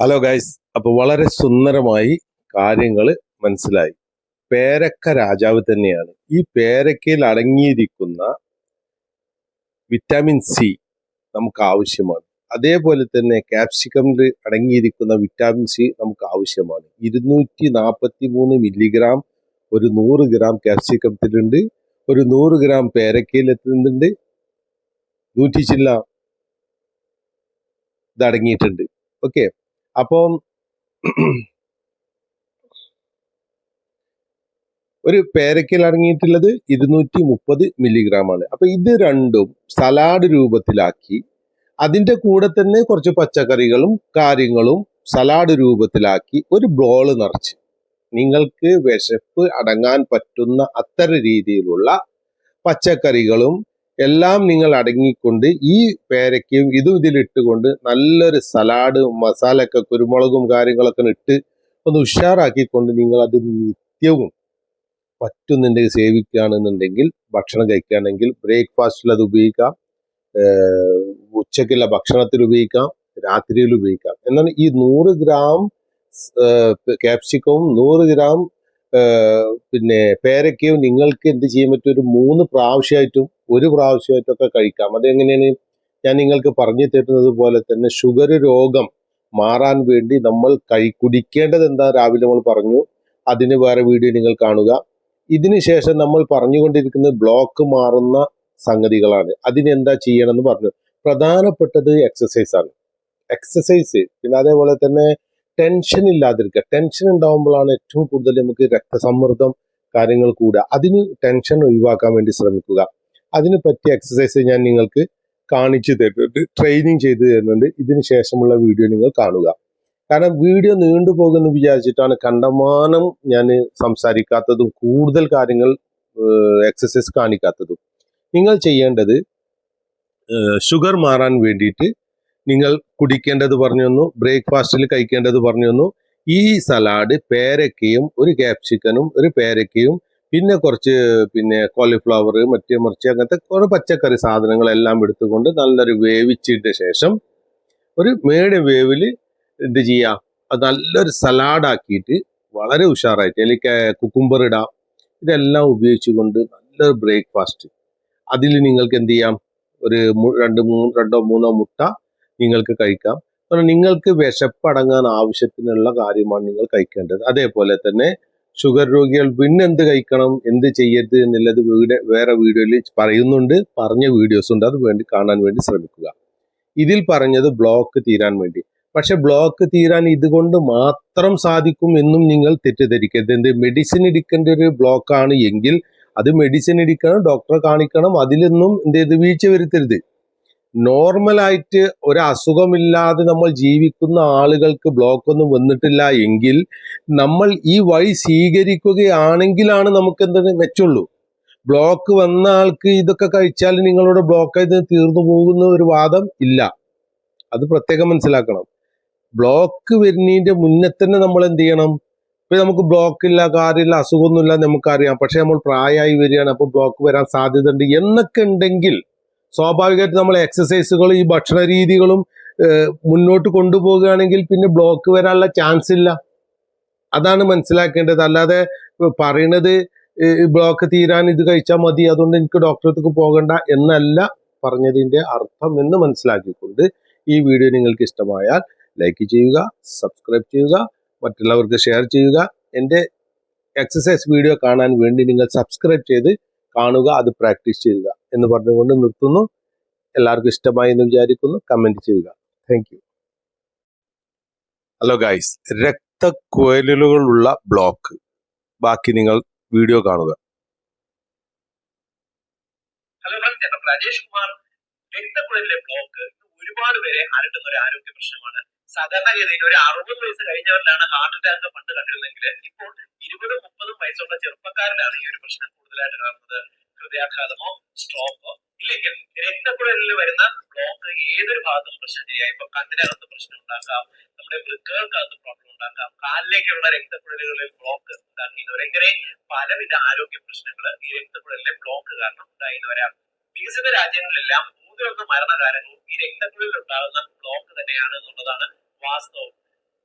Hello guys അപ്പൊ വളരെ സുന്ദരമായി കാര്യങ്ങൾ മനസ്സിലായി. പേരക്ക രാജാവ് തന്നെയാണ്. ഈ പേരക്കയിൽ അടങ്ങിയിരിക്കുന്ന വിറ്റാമിൻ സി നമുക്ക് ആവശ്യമാണ്. അതേപോലെ തന്നെ ക്യാപ്സിക്കമിൽ അടങ്ങിയിരിക്കുന്ന വിറ്റാമിൻ സി നമുക്ക് ആവശ്യമാണ്. ഇരുന്നൂറ്റി നാൽപ്പത്തി മൂന്ന് മില്ലിഗ്രാം ഒരു നൂറ് ഗ്രാം ക്യാപ്സിക്കത്തിലുണ്ട് ഒരു നൂറ് ഗ്രാം പേരക്കയിൽ എത്തുന്നുണ്ട്. നൂറ്റി ചില്ല ഇതടങ്ങിയിട്ടുണ്ട് ഓക്കെ അപ്പം ഒരു പേരയ്ക്കൽ അടങ്ങിയിട്ടുള്ളത് ഇരുന്നൂറ്റി മുപ്പത് മില്ലിഗ്രാം ആണ് അപ്പൊ ഇത് രണ്ടും സലാഡ് രൂപത്തിലാക്കി അതിന്റെ കൂടെ തന്നെ കുറച്ച് പച്ചക്കറികളും കാര്യങ്ങളും സലാഡ് രൂപത്തിലാക്കി ഒരു ബോൾ നിറച്ച്. നിങ്ങൾക്ക് വിശപ്പ് അടങ്ങാൻ പറ്റുന്ന അത്തരം രീതിയിലുള്ള പച്ചക്കറികളും എല്ലാം നിങ്ങൾ അടങ്ങിക്കൊണ്ട് ഈ പേരയ്ക്കും ഇതും ഇതിലിട്ടുകൊണ്ട് നല്ലൊരു സലാഡ് മസാലയൊക്കെ കുരുമുളകും കാര്യങ്ങളൊക്കെ ഇട്ട് ഒന്ന് ഉഷാറാക്കിക്കൊണ്ട് നിങ്ങൾ അത് നിത്യവും പറ്റുന്നുണ്ടെങ്കിൽ സേവിക്കുകയാണെന്നുണ്ടെങ്കിൽ ഭക്ഷണം കഴിക്കുകയാണെങ്കിൽ ബ്രേക്ക്ഫാസ്റ്റിൽ അത് ഉപയോഗിക്കാം. ഉച്ചയ്ക്കുള്ള ഭക്ഷണത്തിൽ ഉപയോഗിക്കാം. രാത്രിയിൽ ഉപയോഗിക്കാം. എന്നാൽ ഈ നൂറ് ഗ്രാം ക്യാപ്സിക്കവും നൂറ് ഗ്രാം പിന്നെ പേരയ്ക്കയും നിങ്ങൾക്ക് എന്ത് ചെയ്യാൻ പറ്റും? ഒരു മൂന്ന് പ്രാവശ്യമായിട്ടും ഒരു പ്രാവശ്യമായിട്ടൊക്കെ കഴിക്കാം. അതെങ്ങനെയാണ്? ഞാൻ നിങ്ങൾക്ക് പറഞ്ഞു തരുന്നത് പോലെ തന്നെ ഷുഗർ രോഗം മാറാൻ വേണ്ടി നമ്മൾ കഴി കുടിക്കേണ്ടത് എന്താ? രാവിലെ നമ്മൾ പറഞ്ഞു. അതിന് വേറെ വീഡിയോ നിങ്ങൾ കാണുക. ഇതിന് ശേഷം നമ്മൾ പറഞ്ഞുകൊണ്ടിരിക്കുന്നത് ബ്ലോക്ക് മാറുന്ന സംഗതികളാണ്. അതിനെന്താ ചെയ്യണമെന്ന് പറഞ്ഞു. പ്രധാനപ്പെട്ടത് എക്സസൈസ് ആണ്. എക്സസൈസ് പിന്നെ അതേപോലെ തന്നെ ടെൻഷൻ ഇല്ലാതിരിക്കുക. ടെൻഷൻ ഉണ്ടാകുമ്പോഴാണ് ഏറ്റവും കൂടുതൽ നമുക്ക് രക്തസമ്മർദ്ദം കാര്യങ്ങൾ കൂടുക. അതിന് ടെൻഷൻ ഒഴിവാക്കാൻ വേണ്ടി ശ്രമിക്കുക. അതിന് പറ്റിയ എക്സസൈസ് ഞാൻ നിങ്ങൾക്ക് കാണിച്ചു തരുന്നുണ്ട്. ട്രെയിനിങ് ചെയ്തു തരുന്നുണ്ട്. ഇതിന് ശേഷമുള്ള വീഡിയോ നിങ്ങൾ കാണുക. കാരണം വീഡിയോ നീണ്ടുപോകുമെന്ന് വിചാരിച്ചിട്ടാണ് കണ്ടമാനം ഞാൻ സംസാരിക്കാത്തതും കൂടുതൽ കാര്യങ്ങൾ എക്സസൈസ് കാണിക്കാത്തതും. നിങ്ങൾ ചെയ്യേണ്ടത് ഷുഗർ മാറാൻ വേണ്ടിയിട്ട് നിങ്ങൾ കുടിക്കേണ്ടത് പറഞ്ഞു തന്നു ബ്രേക്ക്ഫാസ്റ്റിൽ കഴിക്കേണ്ടത് പറഞ്ഞു തന്നു ഈ സലാഡ് പേരക്കയും ഒരു ക്യാപ്സിക്കനും ഒരു പേരക്കയും പിന്നെ കുറച്ച് പിന്നെ കോളിഫ്ലവർ മറ്റേ മറിച്ച് അങ്ങനത്തെ കുറേ പച്ചക്കറി സാധനങ്ങളെല്ലാം എടുത്തുകൊണ്ട് നല്ലൊരു വേവിച്ചിട്ട ശേഷം ഒരു മീഡിയം വേവിൽ എന്ത് ചെയ്യുക അത് നല്ലൊരു സലാഡാക്കിയിട്ട് വളരെ ഉഷാറായിട്ട് അല്ലെങ്കിൽ കുക്കുംബർ ഇടാം. ഇതെല്ലാം ഉപയോഗിച്ചുകൊണ്ട് നല്ലൊരു ബ്രേക്ക്ഫാസ്റ്റ്. അതിൽ നിങ്ങൾക്ക് എന്ത് ചെയ്യാം? ഒരു രണ്ട് മൂന്ന് രണ്ടോ മൂന്നോ മുട്ട നിങ്ങൾക്ക് കഴിക്കാം. കാരണം നിങ്ങൾക്ക് വിശപ്പടങ്ങാൻ ആവശ്യത്തിനുള്ള കാര്യമാണ് നിങ്ങൾ കഴിക്കേണ്ടത്. അതേപോലെ തന്നെ ഷുഗർ രോഗികൾ പിന്നെ എന്ത് കഴിക്കണം എന്ത് ചെയ്യരുത് എന്നുള്ളത് വീട് വേറെ വീഡിയോയിൽ പറയുന്നുണ്ട് പറഞ്ഞ വീഡിയോസ് ഉണ്ട്. അത് വേണ്ടി കാണാൻ വേണ്ടി ശ്രമിക്കുക. ഇതിൽ പറഞ്ഞത് ബ്ലോക്ക് തീരാൻ വേണ്ടി. പക്ഷെ ബ്ലോക്ക് തീരാൻ ഇതുകൊണ്ട് മാത്രം സാധിക്കും എന്നും നിങ്ങൾ തെറ്റിദ്ധരിക്കരുത്. എന്ത് മെഡിസിൻ എടുക്കേണ്ട ഒരു ബ്ലോക്കാണ് എങ്കിൽ അത് മെഡിസിൻ എടുക്കണം ഡോക്ടറെ കാണിക്കണം അതിലൊന്നും എന്ത് വീഴ്ച വരുത്തരുത്. നോർമലായിട്ട് ഒരു അസുഖമില്ലാതെ നമ്മൾ ജീവിക്കുന്ന ആളുകൾക്ക് ബ്ലോക്ക് ഒന്നും വന്നിട്ടില്ല എങ്കിൽ നമ്മൾ ഈ വഴി സ്വീകരിക്കുകയാണെങ്കിലാണ് നമുക്ക് എന്തെങ്കിലും മെച്ചുള്ളൂ ബ്ലോക്ക് വന്ന ആൾക്ക് ഇതൊക്കെ കഴിച്ചാൽ നിങ്ങളുടെ ബ്ലോക്ക് ആയി തീർന്നു പോകുന്ന ഒരു വാദം ഇല്ല. അത് പ്രത്യേകം മനസ്സിലാക്കണം. ബ്ലോക്ക് വരുന്നതിന്റെ മുന്നേ തന്നെ നമ്മൾ എന്ത് ചെയ്യണം? ഇപ്പൊ നമുക്ക് ബ്ലോക്ക് ഇല്ല കാര്യമില്ല അസുഖമൊന്നുമില്ല നമുക്കറിയാം. പക്ഷെ നമ്മൾ പ്രായമായി വരികയാണ്. അപ്പൊ ബ്ലോക്ക് വരാൻ സാധ്യത ഉണ്ട് എന്നൊക്കെ ഉണ്ടെങ്കിൽ സ്വാഭാവികമായിട്ട് നമ്മൾ എക്സസൈസുകളും ഈ ഭക്ഷണ രീതികളും മുന്നോട്ട് കൊണ്ടുപോവുകയാണെങ്കിൽ പിന്നെ ബ്ലോക്ക് വരാനുള്ള ചാൻസ് ഇല്ല. അതാണ് മനസ്സിലാക്കേണ്ടത്. അല്ലാതെ പറയണത് ബ്ലോക്ക് തീരാൻ ഇത് കഴിച്ചാൽ മതി അതുകൊണ്ട് എനിക്ക് ഡോക്ടറത്തേക്ക് പോകണ്ട എന്നല്ല പറഞ്ഞതിന്റെ അർത്ഥം എന്ന് മനസ്സിലാക്കിക്കൊണ്ട് ഈ വീഡിയോ നിങ്ങൾക്ക് ഇഷ്ടമായാൽ ലൈക്ക് ചെയ്യുക സബ്സ്ക്രൈബ് ചെയ്യുക മറ്റുള്ളവർക്ക് ഷെയർ ചെയ്യുക. എന്റെ എക്സസൈസ് വീഡിയോ കാണാൻ വേണ്ടി നിങ്ങൾ സബ്സ്ക്രൈബ് ചെയ്ത് കാണുക അത് പ്രാക്ടീസ് ചെയ്യുക. എന്ന് പറഞ്ഞുകൊണ്ട് നിർത്തുന്നു. എല്ലാവർക്കും ഇഷ്ടമായി എന്ന് വിചാരിക്കുന്നു. കമന്റ് ചെയ്യുക. താങ്ക് യു ഹലോ ഗായ്സ് രക്തക്കുഴലുകളുള്ള ബ്ലോക്ക് ബാക്കി നിങ്ങൾ വീഡിയോ കാണുക. ഹലോ രാജേഷ് കുമാർ. രക്തക്കുഴലിലെ ബ്ലോക്ക് ഒരുപാട് പേരെ അലട്ടുന്ന ഒരു ആരോഗ്യ പ്രശ്നമാണ്. സാധാരണഗതിയിൽ ഒരു അറുപത് വയസ്സ് കഴിഞ്ഞവരിലാണ് ഹാർട്ട് അറ്റാക്ക് പണ്ട് കണ്ടിരുന്നെങ്കിൽ ഇപ്പോൾ ഇരുപതും മുപ്പതും വയസ്സുള്ള ചെറുപ്പക്കാരിലാണ് ഈ ഒരു പ്രശ്നം കൂടുതലായിട്ട് കാണുന്നത്. ഹൃദയാഘാതമോ സ്ട്രോക്കോ ഇല്ലെങ്കിൽ രക്തക്കുഴലിൽ വരുന്ന ബ്ലോക്ക് ഏതൊരു ഭാഗത്തും പ്രശ്നം ചെയ്യാം ഇപ്പൊ കണ്ണിനകത്ത് പ്രശ്നം ഉണ്ടാക്കാം നമ്മുടെ വൃക്കകൾക്കകത്ത് പ്രോബ്ലം ഉണ്ടാക്കാം കാലിലേക്കുള്ള രക്തക്കുഴലുകളിൽ ബ്ലോക്ക് ഉണ്ടാക്കിയവർ എങ്ങനെ പലവിധ ആരോഗ്യ പ്രശ്നങ്ങൾ ഈ രക്തക്കുഴലിലെ ബ്ലോക്ക് കാരണം ഉണ്ടായിരുന്നു വരാം വികസിത രാജ്യങ്ങളിലെല്ലാം മൂന്നിലൊന്ന് മരണകാരകവും ഈ രക്തക്കുഴലിൽ ഉണ്ടാകുന്ന ബ്ലോക്ക് തന്നെയാണ് എന്നുള്ളതാണ് വാസ്തവം.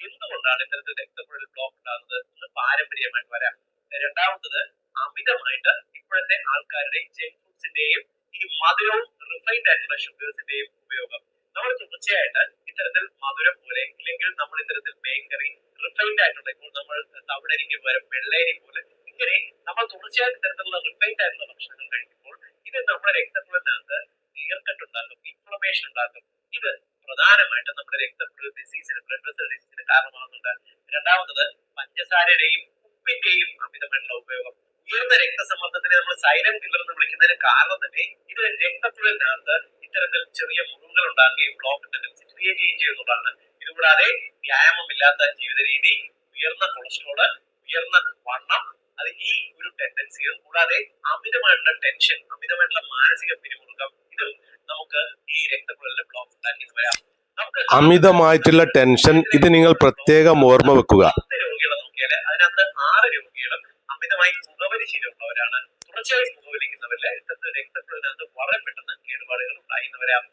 എന്തുകൊണ്ടാണ് ഇത്തരത്തിൽ രക്തക്കുഴൽ ബ്ലോക്ക് ഉണ്ടാകുന്നത് പാരമ്പര്യമായിട്ട് വരാം രണ്ടാമത്തത് അമിതമായിട്ട് ഇപ്പോഴത്തെ ആൾക്കാരുടെ ജങ്ക് ഫുഡ്സിന്റെയും ഈ മധുരവും റിഫൈൻഡ് ആയിട്ടുള്ള ഷുഗേഴ്സിന്റെയും ഉപയോഗം. നമ്മൾ തുടർച്ചയായിട്ട് ഇത്തരത്തിൽ മധുരം പോലെ അല്ലെങ്കിൽ നമ്മൾ ഇത്തരത്തിൽ ബേക്കറി റിഫൈൻഡ് ആയിട്ടുള്ള ഇപ്പോൾ നമ്മൾ തവിടരിക്ക് പകരം വെള്ളരി പോലെ. ഇങ്ങനെ നമ്മൾ തുടർച്ചയായിട്ട് ഇത്തരത്തിലുള്ള റിഫൈൻഡ് ആയിട്ടുള്ള ഭക്ഷണങ്ങൾ കഴിക്കുമ്പോൾ ഇത് നമ്മുടെ രക്തക്കുഴലിനകത്ത് നീർക്കെട്ടുണ്ടാക്കും ഇൻഫ്ലമേഷൻ ഉണ്ടാക്കും. ഇത് പ്രധാനമായിട്ടും നമ്മുടെ രക്തക്കുഴൽ ഡിസീസിന് ബ്ലഡ് വെസൽ ഡിസീസിന് കാരണമാകുന്നുണ്ട്. രണ്ടാമത്തത് പഞ്ചസാരയുടെയും ഉയർന്ന നമ്മൾ സൈലന്റ് കില്ലർ എന്ന് വിളിക്കുന്നതിന് കാരണം തന്നെ ഇത് രക്തക്കുഴലിനകത്ത് ഇത്തരത്തിൽ ചെറിയ മുറിവുകൾ ഉണ്ടാകുകയും ബ്ലോക്ക് ടെൻഡൻസി ക്രിയേറ്റ് ചെയ്യുകയും ചെയ്യുന്നതാണ്. ഇതുകൂടാതെ വ്യായാമമില്ലാത്ത ജീവിത രീതി ഉയർന്ന കൊളസ്ട്രോൾ ഉയർന്ന വണ്ണം അത് ഈ ഒരു ടെൻഡൻസികൾ കൂടാതെ അമിതമായിട്ടുള്ള ടെൻഷൻ അമിതമായിട്ടുള്ള മാനസിക പിരിമുറുക്കം ഇതും നമുക്ക് ഈ രക്തക്കുഴലിന്റെ ബ്ലോക്ക് ഉണ്ടാക്കി വരാം. നമുക്ക് അമിതമായിട്ടുള്ള ടെൻഷൻ ഇത് നിങ്ങൾ പ്രത്യേകം ഓർമ്മ വെക്കുക. രോഗികളെ നോക്കിയാൽ അതിനകത്ത് ആറ് രോഗികളും അമിതമായി പുകവലി ശീലമുള്ളവരാണ് തുടർച്ചയായി പുകവലിക്കുന്നവരിലെ രക്തക്കുഴലിനകത്ത് വളരെ പെട്ടെന്ന് കേടുപാടുകൾ ഉണ്ടായിരുന്നവരാം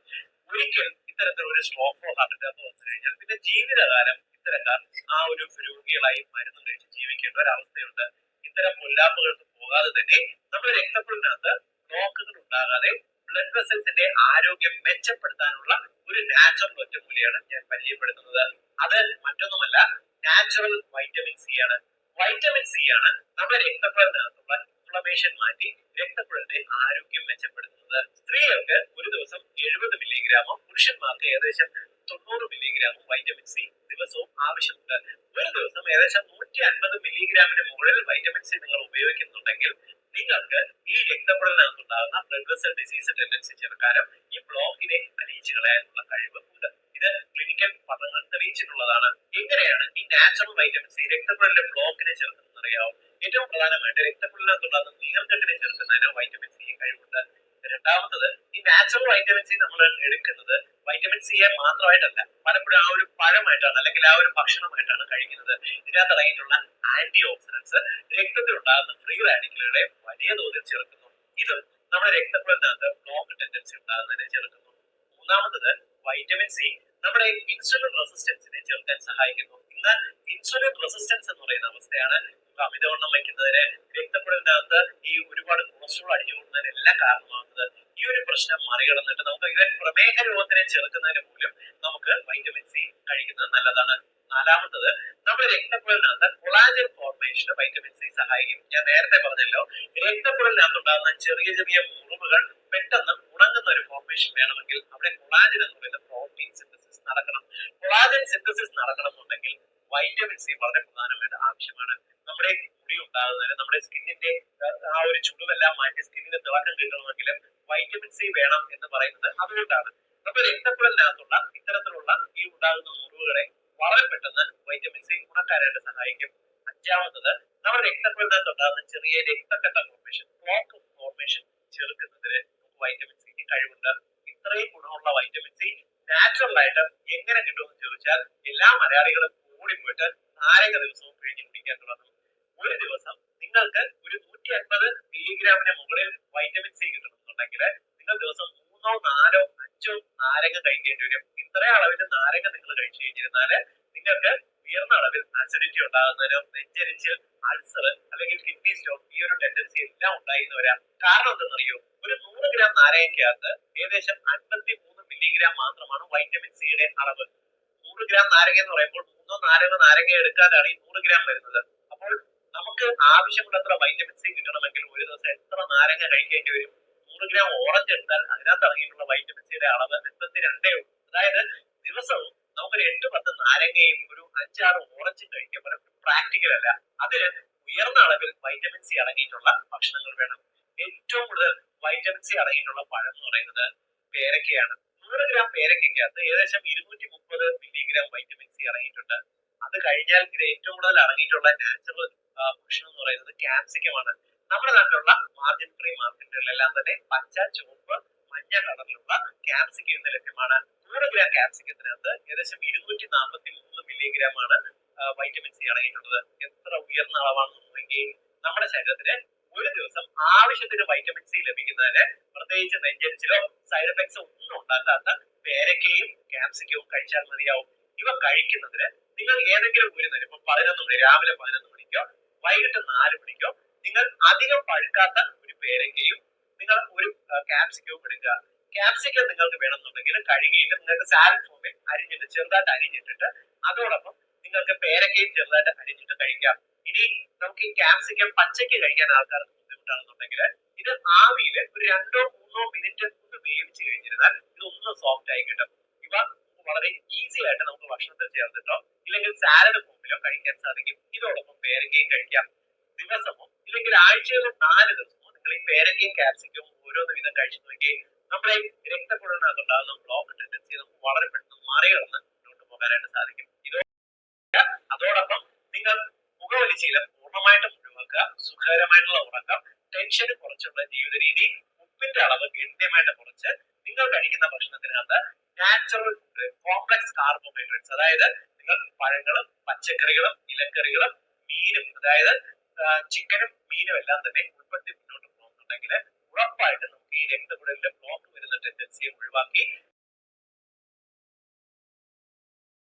ഒരിക്കൽ ഇത്തരത്തിൽ ഒരു സ്ട്രോക്കോ ഹാർട്ട് അറ്റാക്കോ വന്നു കഴിഞ്ഞാൽ പിന്നെ ജീവിതകാലം ഇത്തരക്കാർ ആ ഒരു രോഗികളായി മരുന്ന് കഴിച്ച് ജീവിക്കേണ്ട ഒരു അവസ്ഥയുണ്ട് ഇത്തരം മുല്ലാപ്പുകൾക്ക് പോകാതെ തന്നെ നമ്മുടെ രക്തപ്പുഴത്തിനകത്ത് ബ്ലോക്കുകൾ ഉണ്ടാകാതെ ബ്ലഡ് വെസൽസിന്റെ ആരോഗ്യം മെച്ചപ്പെടുത്താനുള്ള ഒരു നാച്ചുറൽ ഒറ്റമൂലിയാണ് ഞാൻ പരിചയപ്പെടുത്തുന്നത്. അത് മറ്റൊന്നുമല്ല നാച്ചുറൽ വൈറ്റമിൻ സി ആണ്. വൈറ്റമിൻ സി ആണ് നമ്മുടെ രക്തക്കുഴലിനകത്തുള്ള ഇൻഫ്ലമേഷൻ മാറ്റി രക്തക്കുഴലിന്റെ ആരോഗ്യം മെച്ചപ്പെടുത്തുന്നത്. സ്ത്രീകൾക്ക് ഒരു ദിവസം എഴുപത് മില്ലിഗ്രാമും പുരുഷന്മാർക്ക് ഏകദേശം തൊണ്ണൂറ് മില്ലിഗ്രാമും വൈറ്റമിൻ സി ദിവസവും ആവശ്യമുണ്ട്. ഒരു ദിവസം ഏകദേശം നൂറ്റി അൻപത് മില്ലിഗ്രാമിന് മുകളിൽ വൈറ്റമിൻ സി നിങ്ങൾ ഉപയോഗിക്കുന്നുണ്ടെങ്കിൽ നിങ്ങൾക്ക് ഈ രക്തക്കുഴലിനകത്തുണ്ടാകുന്ന ബ്ലഡ് വെസൽ ഡിസീസ് ടെൻഡൻസി ചെറുക്കാനും ഈ ബ്ലോക്കിനെ അലിയിച്ചു കളയാനുള്ള കഴിവ് ഉണ്ട് ഇത് ക്ലിനിക്കൽ പഠനങ്ങൾ തെളിയിച്ചിട്ടുള്ളതാണ്. എങ്ങനെയാണ് ഈ നാച്ചുറൽ വൈറ്റമിൻ സി ബ്ലോക്കിനെ ചെറുക്കുന്നത് അറിയാവോ? ഏറ്റവും പ്രധാനമായിട്ട് രക്തക്കുഴലിനകത്തുണ്ടാകുന്ന നീർക്കെട്ടിനെ ചെറുക്കുന്നതിന് വൈറ്റമിൻ സി കഴിവുണ്ട്. രണ്ടാമത്തത് ഈ നാച്ചുറൽ വൈറ്റമിൻ സി നമ്മൾ എടുക്കുന്നത് വൈറ്റമിൻ സി സിയെ മാത്രമായിട്ടല്ല പലപ്പോഴും ആ ഒരു പഴമായിട്ടാണ് അല്ലെങ്കിൽ ആ ഒരു ഭക്ഷണമായിട്ടാണ് കഴിക്കുന്നത്. ഇതിനകത്ത് അടങ്ങിയിട്ടുള്ള ആന്റി ഓക്സിഡൻസ് രക്തത്തിൽ ഉണ്ടാകുന്ന ഫ്രീ റാഡിക്കലുകളെ വലിയ തോതിൽ ചെറുക്കുന്നു ഇത് നമ്മുടെ രക്തക്കുഴലിനകത്ത് ബ്ലോക്ക് ടെൻഡൻസി ഉണ്ടാകുന്നതിനെ ചെറുക്കുന്നു മൂന്നാമത്തത് വൈറ്റമിൻ സി നമ്മുടെ ഇൻസുലിൻ റെസിസ്റ്റൻസിനെ ചെറുക്കാൻ സഹായിക്കുന്നു. ഇന്ന് ഇൻസുലിൻ റെസിസ്റ്റൻസ് എന്ന് പറയുന്ന അവസ്ഥയാണ് അമിതവണ്ണം വയ്ക്കുന്നതിന് രക്തക്കുഴലിനകത്ത് ഈ ഒരുപാട് കൊളസ്ട്രോൾ അടിഞ്ഞുകൂടുന്നതിന് എല്ലാം കാരണമാകുന്നത്. ഈ ഒരു പ്രശ്നം മറികടന്നിട്ട് നമുക്ക് ഇവൻ പ്രമേഹ രോഗത്തിനെ ചെറുക്കുന്നതിന് പോലും നമുക്ക് വൈറ്റമിൻ സി കഴിക്കുന്നത് നല്ലതാണ്. നാലാമത്തത് നമ്മുടെ രക്തക്കുഴലിനകത്ത് കൊളാജൻ ഫോർമേഷന് വൈറ്റമിൻ സി സഹായിക്കും. ഞാൻ നേരത്തെ പറഞ്ഞല്ലോ രക്തക്കുഴലിനകത്ത് ഉണ്ടാകുന്ന ചെറിയ ചെറിയ മുറിവുകൾ പെട്ടെന്ന് ഉണങ്ങുന്ന ഒരു ഫോർമേഷൻ വേണമെങ്കിൽ അവിടെ കൊളാജൻ എന്ന് പറയുന്ന പ്രോട്ടീൻ നടക്കണം. കൊളാജൻ സിന്തസിസ് നടക്കണം എന്നുണ്ടെങ്കിൽ വൈറ്റമിൻ സി വളരെ പ്രധാനമായിട്ട് ആവശ്യമാണ്. നമ്മുടെ മുടി ഉണ്ടാകുന്നതിന് നമ്മുടെ സ്കിന്നിന്റെ ആ ഒരു ചുടുവെല്ലാം മാറ്റി സ്കിന്നിന് തിളക്കം കിട്ടണമെങ്കിൽ വൈറ്റമിൻ സി വേണം എന്ന് പറയുന്നത് അതുകൊണ്ടാണ്. അപ്പൊ രക്തക്കുഴലിനകത്തുള്ള ഇത്തരത്തിലുള്ള ഈ ഉണ്ടാകുന്ന മുറിവുകളെ വളരെ പെട്ടെന്ന് വൈറ്റമിൻ സി ഉണക്കാനായിട്ട് സഹായിക്കും. അഞ്ചാമത്തത് നമ്മുടെ രക്തക്കുഴലിനകത്ത് ഉണ്ടാകുന്ന ചെറിയ രക്തക്കട്ട ഫോർമേഷൻ ബ്ലോക്ക് ഫോർമേഷൻ ചെറുക്കുന്നതിന് വൈറ്റമിൻ സിക്ക് കഴിവുണ്ട്. ഇത്രയും ഗുണമുള്ള വൈറ്റമിൻ സി നാച്ചുറൽ ആയിട്ട് എങ്ങനെ കിട്ടുമെന്ന് ചോദിച്ചാൽ എല്ലാ മലയാളികളും കൂടി പോയിട്ട് നാരക ദിവസവും പിഴിഞ്ഞു കുടിക്കാൻ തുടങ്ങും. ഒരു ദിവസം നിങ്ങൾക്ക് ഒരു നൂറ്റി അൻപത് മില്ലിഗ്രാമിന് മുകളിൽ വൈറ്റമിൻ സി കിട്ടണമെന്നുണ്ടെങ്കിൽ നിങ്ങൾ ദിവസം മൂന്നോ നാലോ അഞ്ചോ നാരങ്ങ കഴിക്കേണ്ടി വരും. ഇത്ര അളവിൽ നാരങ്ങ നിങ്ങൾ കഴിച്ചു കഴിഞ്ഞിരുന്നാൽ നിങ്ങൾക്ക് ഉയർന്ന അളവിൽ അസിഡിറ്റി ഉണ്ടാകുന്നതിനും നെഞ്ചരിച്ചിൽ അൾസർ അല്ലെങ്കിൽ കിഡ്നി സ്റ്റോൺ ഈ ഒരു ടെൻഡൻസി എല്ലാം ഉണ്ടായിരുന്നു വരാം. കാരണം എന്തെന്നറിയോ? ഒരു നൂറ് ഗ്രാം നാരങ്ങയ്ക്കകത്ത് ഏകദേശം അൻപത്തി മൂന്ന് മില്ലിഗ്രാം മാത്രമാണ് വൈറ്റമിൻ സിയുടെ അളവ്. നൂറ് ഗ്രാം നാരങ്ങ എന്ന് പറയുമ്പോൾ മൂന്നോ നാരങ്ങ നാരങ്ങ എടുക്കാതാണ് ഈ നൂറ് ഗ്രാം വരുന്നത്. അപ്പോൾ നമുക്ക് ആവശ്യമുള്ളത്ര വൈറ്റമിൻ സി കിട്ടണമെങ്കിൽ ഒരു ദിവസം എത്ര നാരങ്ങ കഴിക്കേണ്ടി വരും? നൂറ് ഗ്രാം ഓറഞ്ച് എടുത്താൽ അതിനകത്ത് അടങ്ങിയിട്ടുള്ള വൈറ്റമിൻ സിയുടെ അളവ് എൺപത്തി രണ്ടേ ഉള്ളൂ. അതായത് ദിവസവും നമുക്കൊരു എട്ട് പത്ത് നാരങ്ങയും ഒരു അഞ്ചാറ് ഓറഞ്ചും കഴിക്കാൻ പലപ്പോഴും പ്രാക്ടിക്കൽ അല്ല. അതിന് ഉയർന്ന അളവിൽ വൈറ്റമിൻ സി അടങ്ങിയിട്ടുള്ള ഭക്ഷണങ്ങൾ വേണം. ഏറ്റവും കൂടുതൽ വൈറ്റമിൻ സി അടങ്ങിയിട്ടുള്ള പഴം എന്ന് പറയുന്നത് പേരക്കയാണ്. നൂറ് ഗ്രാം പേരക്കയ്ക്കകത്ത് ഏകദേശം ഇരുന്നൂറ്റി മുപ്പത് മില്ലിഗ്രാം വൈറ്റമിൻ സി അടങ്ങിയിട്ടുണ്ട്. അത് കഴിഞ്ഞാൽ ഇത് ഏറ്റവും കൂടുതൽ അടങ്ങിയിട്ടുള്ള നാച്ചുറൽ ഭക്ഷണം എന്ന് പറയുന്നത് ക്യാപ്സിക്കമാണ് നമ്മുടെ നാട്ടിലുള്ള മാർജിൻ ഫ്രീ മാർക്കറ്റുകളിലെല്ലാം തന്നെ പച്ച ചുവപ്പ് മഞ്ഞ കളറിലുള്ള ക്യാപ്സിക്കം ഇന്ന് ലഭ്യമാണ്. നൂറ് ഗ്രാം ക്യാപ്സിക്കത്തിനകത്ത് ഏകദേശം ഇരുന്നൂറ്റി നാൽപ്പത്തി മൂന്ന് മില്ലിഗ്രാം ആണ് വൈറ്റമിൻ സി അടങ്ങിയിട്ടുള്ളത്. എത്ര ഉയർന്ന അളവാണെന്ന് നോക്കി നമ്മുടെ ശരീരത്തിന് ഒരു ദിവസം ആവശ്യത്തിന് വൈറ്റമിൻ സി ലഭിക്കുന്നതിന് പ്രത്യേകിച്ച് നെഞ്ചരിച്ചിലോ സൈഡ് എഫക്ട്സ് ഒന്നും ഉണ്ടാക്കാത്ത പേരക്കയും ക്യാപ്സിക്കവും കഴിച്ചാൽ മതിയാവും. ഇവ കഴിക്കുന്നതിന് നിങ്ങൾ ഏതെങ്കിലും ഒരു നേരം ഇപ്പൊ പതിനൊന്ന് മണി രാവിലെ പതിനൊന്ന് മണിക്കോ വൈകിട്ട് നാല് മണിക്കോ നിങ്ങൾ അധികം പഴുക്കാത്ത ഒരു പേരക്കയും നിങ്ങൾ ഒരു ക്യാപ്സിക്കവും എടുക്കുക. ക്യാപ്സിക്കം നിങ്ങൾക്ക് വേണമെന്നുണ്ടെങ്കിൽ കഴുകിയിട്ട് നിങ്ങൾക്ക് സാലഡ് ഫോമിൽ അരിഞ്ഞിട്ട് ചെറുതായിട്ട് അരിഞ്ഞിട്ടിട്ട് അതോടൊപ്പം നിങ്ങൾക്ക് പേരക്കയും ചെറുതായിട്ട് അരിഞ്ഞിട്ട് കഴിക്കാം. ഇനി നമുക്ക് ഈ ക്യാപ്സിക്കം പച്ചയ്ക്ക് കഴിക്കാൻ ആൾക്കാർക്ക് ബുദ്ധിമുട്ടാണെന്നുണ്ടെങ്കിൽ ഇത് ആവിയിൽ ഒരു രണ്ടോ മൂന്നോ മിനിറ്റ് കൊണ്ട് വേവിച്ച് കഴിഞ്ഞിരുന്നാൽ ഒന്ന് സോഫ്റ്റ് ആയി കിട്ടും. ഇവ വളരെ ഈസി ആയിട്ട് നമുക്ക് ഭക്ഷണത്തിൽ ചേർത്തിട്ടോ ഇല്ലെങ്കിൽ സാലഡ് ഫോമിലോ കഴിക്കാൻ സാധിക്കും. ഇതോടൊപ്പം പേരക്കയും കഴിക്കാം. ദിവസമോ ഇല്ലെങ്കിൽ ആഴ്ചയിലോ നാല് ദിവസമോ നിങ്ങൾ ഈ പേരക്കയും ക്യാപ്സിക്കവും ഓരോന്ന് വീതം കഴിച്ചു നോക്കി നമ്മുടെ രക്തക്കുഴലിനകത്തുണ്ടാകുന്ന ബ്ലോക്ക് ടെൻഡൻസി നമുക്ക് വളരെ പെട്ടെന്ന് മറികടന്ന് മുന്നോട്ട് പോകാനായിട്ട് സാധിക്കും. ഇതോ അതോടൊപ്പം നിങ്ങൾ പുകവലിശീലം പൂർണമായിട്ട് ഒഴിവാക്കുക സുഖകരമായിട്ടുള്ള ഉറക്കം ടെൻഷൻ കുറച്ചുള്ള ജീവിത രീതി ഉപ്പിന്റെ അളവ് ഗണ്യമായിട്ട് കുറച്ച് നിങ്ങൾ കഴിക്കുന്ന ഭക്ഷണത്തിനകത്ത് നാച്ചുറൽ ഫുഡ് കോംപ്ലക്സ് കാർബോഹൈഡ്രേറ്റ്സ് അതായത് നിങ്ങൾ പഴങ്ങളും പച്ചക്കറികളും ഇലക്കറികളും മീനും അതായത് ചിക്കനും മീനും എല്ലാം തന്നെ ഉൾപ്പെടുത്തി മുന്നോട്ട് പോകുന്നുണ്ടെങ്കിൽ ഉറപ്പായിട്ട് നമുക്ക് ഈ രക്തകുടലിന്റെ ബ്ലോക്ക് വരുന്ന ടെൻഡൻസിയെ ഒഴിവാക്കി